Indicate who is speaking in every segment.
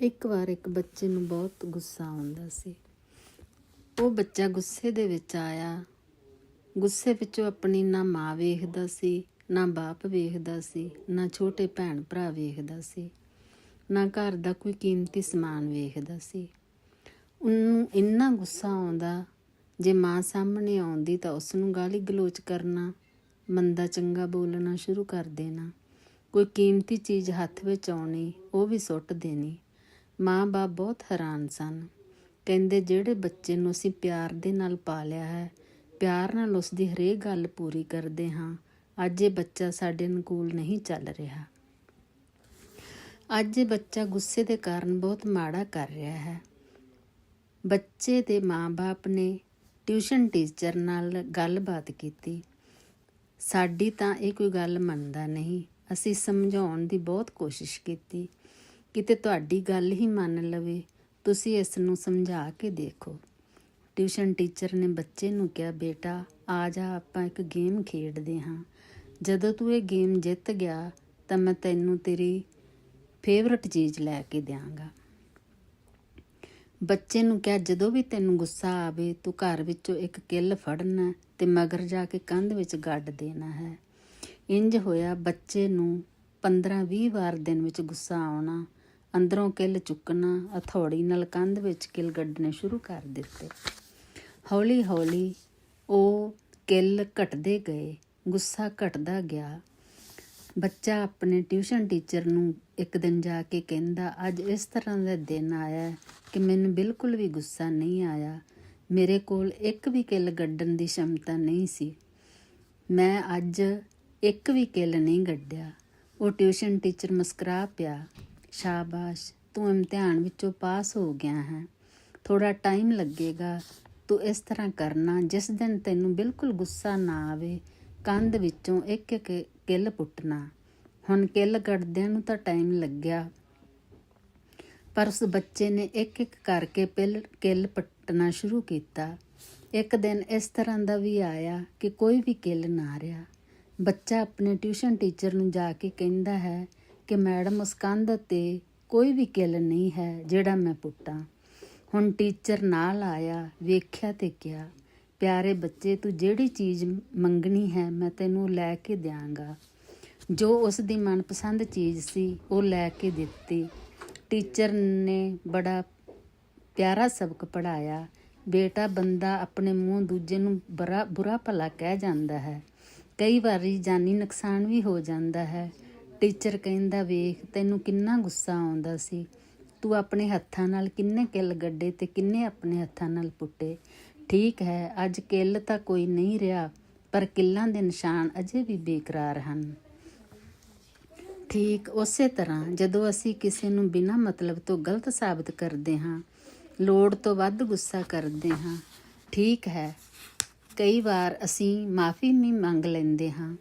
Speaker 1: ਇੱਕ ਵਾਰ ਇੱਕ ਬੱਚੇ ਨੂੰ ਬਹੁਤ ਗੁੱਸਾ ਆਉਂਦਾ ਸੀ। ਉਹ ਬੱਚਾ ਗੁੱਸੇ ਦੇ ਵਿੱਚ ਆਇਆ। ਗੁੱਸੇ ਵਿੱਚੋਂ ਆਪਣੀ ਨਾ ਮਾਂ ਵੇਖਦਾ ਸੀ, ਨਾ ਬਾਪ ਵੇਖਦਾ ਸੀ, ਨਾ ਛੋਟੇ ਭੈਣ ਭਰਾ ਵੇਖਦਾ ਸੀ, ਨਾ ਘਰ ਦਾ ਕੋਈ ਕੀਮਤੀ ਸਮਾਨ ਵੇਖਦਾ ਸੀ। ਉਹਨੂੰ ਇੰਨਾ ਗੁੱਸਾ ਆਉਂਦਾ, ਜੇ ਮਾਂ ਸਾਹਮਣੇ ਆਉਂਦੀ ਤਾਂ ਉਸ ਨੂੰ ਗਾਲੀ ਗਲੋਚ ਕਰਨਾ, ਮੰਦਾ ਚੰਗਾ ਬੋਲਣਾ ਸ਼ੁਰੂ ਕਰ ਦੇਣਾ, ਕੋਈ ਕੀਮਤੀ ਚੀਜ਼ ਹੱਥ ਵਿੱਚ ਆਉਣੀ, ਉਹ ਵੀ ਸੁੱਟ ਦੇਣੀ। ਮਾਂ-ਬਾਪ ਬਹੁਤ ਹੈਰਾਨ ਸਨ। ਕਹਿੰਦੇ, ਜਿਹੜੇ ਬੱਚੇ ਨੂੰ ਅਸੀਂ ਪਿਆਰ ਦੇ ਨਾਲ ਪਾਲਿਆ ਹੈ, ਪਿਆਰ ਨਾਲ ਉਸ ਦੀ ਹਰੇਕ ਗੱਲ ਪੂਰੀ ਕਰਦੇ ਹਾਂ, ਅੱਜ ਇਹ ਬੱਚਾ ਸਾਡੇ ਅਨੁਕੂਲ ਨਹੀਂ ਚੱਲ ਰਿਹਾ। ਅੱਜ ਇਹ ਬੱਚਾ ਗੁੱਸੇ ਦੇ ਕਾਰਨ ਬਹੁਤ ਮਾੜਾ ਕਰ ਰਿਹਾ ਹੈ। ਬੱਚੇ ਦੇ ਮਾਂ-ਬਾਪ ਨੇ ਟਿਊਸ਼ਨ ਟੀਚਰ ਨਾਲ ਗੱਲਬਾਤ ਕੀਤੀ। ਸਾਡੀ ਤਾਂ ਇਹ ਕੋਈ ਗੱਲ ਮੰਨਦਾ ਨਹੀਂ। ਅਸੀਂ ਸਮਝਾਉਣ ਦੀ ਬਹੁਤ ਕੋਸ਼ਿਸ਼ ਕੀਤੀ। ਕਿਤੇ ਤੁਹਾਡੀ ਗੱਲ ਹੀ ਮੰਨ ਲਵੇ, ਤੁਸੀਂ ਇਸ ਨੂੰ ਸਮਝਾ ਕੇ ਦੇਖੋ। ਟਿਊਸ਼ਨ ਟੀਚਰ ਨੇ ਬੱਚੇ ਨੂੰ ਕਿਹਾ, ਬੇਟਾ, ਆ ਜਾ, ਆਪਾਂ ਇੱਕ ਗੇਮ ਖੇਡਦੇ ਹਾਂ। ਜਦੋਂ ਤੂੰ ਇਹ ਗੇਮ ਜਿੱਤ ਗਿਆ, ਤਾਂ ਮੈਂ ਤੈਨੂੰ ਤੇਰੀ ਫੇਵਰਟ ਚੀਜ਼ ਲੈ ਕੇ ਦਿਆਂਗਾ। ਬੱਚੇ ਨੂੰ ਕਿਹਾ, ਜਦੋਂ ਵੀ ਤੈਨੂੰ ਗੁੱਸਾ ਆਵੇ, ਤੂੰ ਘਰ ਵਿੱਚੋਂ ਇੱਕ ਕਿੱਲ ਫੜਨਾ ਤੇ ਮਗਰ ਜਾ ਕੇ ਕੰਧ ਵਿੱਚ ਗੱਡ ਦੇਣਾ ਹੈ। ਇੰਜ ਹੋਇਆ, ਬੱਚੇ ਨੂੰ 15-20 ਵਾਰ ਦਿਨ ਵਿੱਚ ਗੁੱਸਾ ਆਉਣਾ ਅੰਦਰੋਂ ਕਿੱਲ ਚੁੱਕਣਾ, ਹਥੌੜੀ ਨਾਲ ਕੰਧ ਵਿੱਚ ਕਿੱਲ ਗੱਡਣੇ ਸ਼ੁਰੂ ਕਰ ਦਿੱਤੇ। ਹੌਲੀ-ਹੌਲੀ ਉਹ ਕਿੱਲ ਘਟਦੇ ਗਏ, ਗੁੱਸਾ ਘਟਦਾ ਗਿਆ। ਬੱਚਾ ਆਪਣੇ ਟਿਊਸ਼ਨ ਟੀਚਰ ਨੂੰ ਇੱਕ ਦਿਨ ਜਾ ਕੇ ਕਹਿੰਦਾ, ਅੱਜ ਇਸ ਤਰ੍ਹਾਂ ਦਾ ਦਿਨ ਆਇਆ ਕਿ ਮੈਨੂੰ ਬਿਲਕੁਲ ਵੀ ਗੁੱਸਾ ਨਹੀਂ ਆਇਆ। ਮੇਰੇ ਕੋਲ ਇੱਕ ਵੀ ਕਿੱਲ ਗੱਡਣ ਦੀ ਸ਼ਮਤਾ ਨਹੀਂ ਸੀ। ਮੈਂ ਅੱਜ ਇੱਕ ਵੀ ਕਿੱਲ ਨਹੀਂ ਗੱਡਿਆ। ਉਹ ਟਿਊਸ਼ਨ ਟੀਚਰ ਮੁਸਕਰਾ ਪਿਆ। ਸ਼ਾਬਾਸ਼, ਤੂੰ ਇਮਤਿਹਾਨ ਵਿੱਚੋਂ ਪਾਸ ਹੋ ਗਿਆ ਹੈ। ਥੋੜਾ ਟਾਈਮ ਲੱਗੇਗਾ, ਤੂੰ ਇਸ ਤਰ੍ਹਾਂ ਕਰਨਾ, ਜਿਸ ਦਿਨ ਤੈਨੂੰ ਬਿਲਕੁਲ ਗੁੱਸਾ ਨਾ ਆਵੇ, ਕੰਧ ਵਿੱਚੋਂ ਇੱਕ ਇੱਕ ਕਿੱਲ ਪੁੱਟਣਾ। ਹੁਣ ਕਿੱਲ ਕੱਢਦਿਆਂ ਨੂੰ ਤਾਂ ਟਾਈਮ ਲੱਗਿਆ, ਪਰ ਉਸ ਬੱਚੇ ਨੇ ਇੱਕ ਇੱਕ ਕਰਕੇ ਪਿੱਲ ਕਿੱਲ ਪੱਟਣਾ ਸ਼ੁਰੂ ਕੀਤਾ। ਇੱਕ ਦਿਨ ਇਸ ਤਰ੍ਹਾਂ ਦਾ ਵੀ ਆਇਆ ਕਿ ਕੋਈ ਵੀ ਕਿੱਲ ਨਾ ਰਿਹਾ। ਬੱਚਾ ਆਪਣੇ ਟਿਊਸ਼ਨ ਟੀਚਰ ਨੂੰ ਜਾ ਕੇ ਕਹਿੰਦਾ ਹੈ ਕਿ ਮੈਡਮ ਉਸ ਕੰਧ ਤੇ ਕੋਈ ਵੀ ਕਿੱਲ ਨਹੀਂ ਹੈ ਜਿਹੜਾ ਮੈਂ ਪੁੱਟਾਂ। ਹੁਣ ਟੀਚਰ ਨਾਲ ਆਇਆ, ਵੇਖਿਆ ਤੇ ਕਿਹਾ, ਪਿਆਰੇ ਬੱਚੇ, ਤੂੰ ਜਿਹੜੀ ਚੀਜ਼ ਮੰਗਣੀ ਹੈ ਮੈਂ ਤੈਨੂੰ ਲੈ ਕੇ ਦਿਆਂਗਾ। ਜੋ ਉਸ ਦੀ ਮਨਪਸੰਦ ਚੀਜ਼ ਸੀ, ਉਹ ਲੈ ਕੇ ਦਿੱਤੀ। ਟੀਚਰ ਨੇ ਬੜਾ ਪਿਆਰਾ ਸਬਕ ਪੜਾਇਆ ਬੇਟਾ ਬੰਦਾ ਆਪਣੇ ਮੂੰਹ ਦੂਜੇ ਨੂੰ ਬੁਰਾ ਬੁਰਾ ਭਲਾ ਕਹਿ ਜਾਂਦਾ ਹੈ। ਕਈ ਵਾਰੀ ਜਾਨੀ ਨੁਕਸਾਨ ਵੀ ਹੋ ਜਾਂਦਾ ਹੈ। ਟੀਚਰ ਕਹਿੰਦਾ ਵੇਖ, ਤੈਨੂੰ ਕਿੰਨਾ ਗੁੱਸਾ ਆਉਂਦਾ ਸੀ। ਤੂੰ ਆਪਣੇ ਹੱਥਾਂ ਨਾਲ ਕਿੰਨੇ ਕਿੱਲ ਗੱਡੇ ਤੇ ਕਿੰਨੇ ਆਪਣੇ ਹੱਥਾਂ ਨਾਲ ਪੁੱਟੇ। ਠੀਕ ਹੈ, ਅੱਜ ਕਿੱਲ ਤਾਂ ਕੋਈ ਨਹੀਂ ਰਿਹਾ, ਪਰ ਕਿੱਲਾਂ ਦੇ ਨਿਸ਼ਾਨ ਅਜੇ ਵੀ ਬੇਕਰਾਰ ਹਨ। ਠੀਕ ਉਸੇ ਤਰ੍ਹਾਂ, ਜਦੋਂ ਅਸੀਂ ਕਿਸੇ ਨੂੰ ਬਿਨਾਂ ਮਤਲਬ ਤੋਂ ਗਲਤ ਸਾਬਤ ਕਰਦੇ ਹਾਂ, ਲੋੜ ਤੋਂ ਵੱਧ ਗੁੱਸਾ ਕਰਦੇ ਹਾਂ। ਠੀਕ ਹੈ, ਕਈ ਵਾਰ ਅਸੀਂ ਮਾਫੀ ਵੀ ਮੰਗ ਲੈਂਦੇ ਹਾਂ,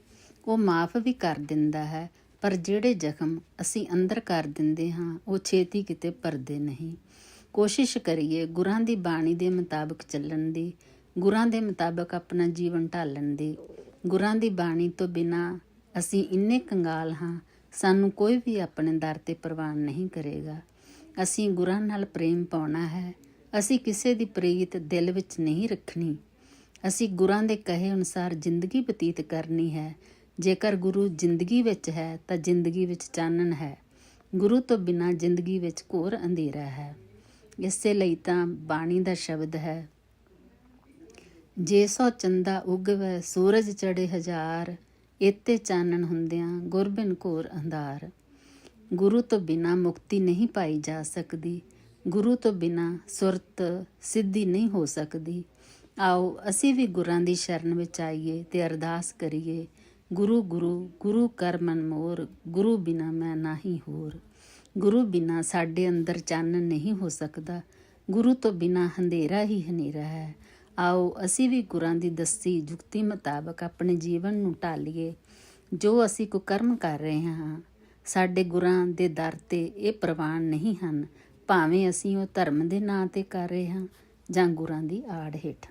Speaker 1: ਉਹ ਮਾਫ ਵੀ ਕਰ ਦਿੰਦਾ ਹੈ ਪਰ ਜਿਹੜੇ ਜ਼ਖਮ ਅਸੀਂ ਅੰਦਰ ਕਰ ਦਿੰਦੇ ਹਾਂ, ਉਹ ਛੇਤੀ ਕਿਤੇ ਭਰਦੇ ਨਹੀਂ। ਕੋਸ਼ਿਸ਼ ਕਰੀਏ ਗੁਰਾਂ ਦੀ ਬਾਣੀ ਦੇ ਮੁਤਾਬਕ ਚੱਲਣ ਦੀ, ਗੁਰਾਂ ਦੇ ਮੁਤਾਬਕ ਆਪਣਾ ਜੀਵਨ ਢਾਲਣ ਦੀ। ਗੁਰਾਂ ਦੀ ਬਾਣੀ ਤੋਂ ਬਿਨਾ ਅਸੀਂ ਇੰਨੇ ਕੰਗਾਲ ਹਾਂ, ਸਾਨੂੰ ਕੋਈ ਵੀ ਆਪਣੇ ਦਰ ਤੇ ਪ੍ਰਵਾਨ ਨਹੀਂ ਕਰੇਗਾ। ਅਸੀਂ ਗੁਰਾਂ ਨਾਲ ਪ੍ਰੇਮ ਪਾਉਣਾ ਹੈ। ਅਸੀਂ ਕਿਸੇ ਦੀ ਪ੍ਰੀਤ ਦਿਲ ਵਿੱਚ ਨਹੀਂ ਰੱਖਣੀ। ਅਸੀਂ ਗੁਰਾਂ ਦੇ ਕਹੇ ਅਨੁਸਾਰ ਜ਼ਿੰਦਗੀ ਬਤੀਤ ਕਰਨੀ ਹੈ। ਜੇਕਰ ਗੁਰੂ ਜ਼ਿੰਦਗੀ ਵਿੱਚ ਹੈ, ਤਾਂ ਜ਼ਿੰਦਗੀ ਵਿੱਚ ਚਾਨਣ ਹੈ। ਗੁਰੂ ਤੋਂ ਬਿਨਾਂ ਜ਼ਿੰਦਗੀ ਵਿੱਚ ਘੋਰ ਅੰਧੇਰਾ ਹੈ। ਇਸੇ ਲਈ ਤਾਂ ਬਾਣੀ ਦਾ ਸ਼ਬਦ ਹੈ, ਜੇ ਸੋ ਚੰਦਾ ਉਗਵੇ, ਸੂਰਜ ਚੜੇ ਹਜ਼ਾਰ ਇਤੇ ਚਾਨਣ ਹੁੰਦਿਆਂ ਗੁਰਬਿਨ ਘੋਰ ਅੰਧਾਰ। ਗੁਰੂ ਤੋਂ ਬਿਨਾ ਮੁਕਤੀ ਨਹੀਂ ਪਾਈ ਜਾ ਸਕਦੀ। ਗੁਰੂ ਤੋਂ ਬਿਨਾ ਸੁਰਤ ਸਿੱਧੀ ਨਹੀਂ ਹੋ ਸਕਦੀ। ਆਓ, ਅਸੀਂ ਵੀ ਗੁਰਾਂ ਦੀ ਸ਼ਰਨ ਵਿੱਚ ਆਈਏ ਤੇ ਅਰਦਾਸ ਕਰੀਏ। ਗੁਰੂ ਗੁਰੂ ਗੁਰੂ ਕਰ ਮਨ ਮੋਰ, ਗੁਰੂ ਬਿਨਾ ਮੈਂ ਨਹੀਂ ਹੋਰ। ਗੁਰੂ ਬਿਨਾ ਸਾਡੇ ਅੰਦਰ ਚਾਨਣ ਨਹੀਂ ਹੋ ਸਕਦਾ। ਗੁਰੂ ਤੋਂ ਬਿਨਾ ਹਨੇਰਾ ਹੀ ਹਨੇਰਾ ਹੈ। ਆਓ ਅਸੀਂ ਵੀ ਗੁਰਾਂ ਦੀ ਦੱਸੀ ਯੁਕਤੀ ਮੁਤਾਬਕ ਆਪਣੇ ਜੀਵਨ ਨੂੰ ਢਾਲੀਏ। ਜੋ ਅਸੀਂ ਕੁਕਰਮ ਕਰ ਰਹੇ ਹਾਂ, ਸਾਡੇ ਗੁਰਾਂ ਦੇ ਦਰ ਤੇ ਇਹ ਪ੍ਰਵਾਨ ਨਹੀਂ ਹਨ, ਭਾਵੇਂ ਅਸੀਂ ਉਹ ਧਰਮ ਦੇ ਨਾਂ ਤੇ ਕਰ ਰਹੇ ਹਾਂ ਜਾਂ ਗੁਰਾਂ ਦੀ ਆੜ ਹੇਠ।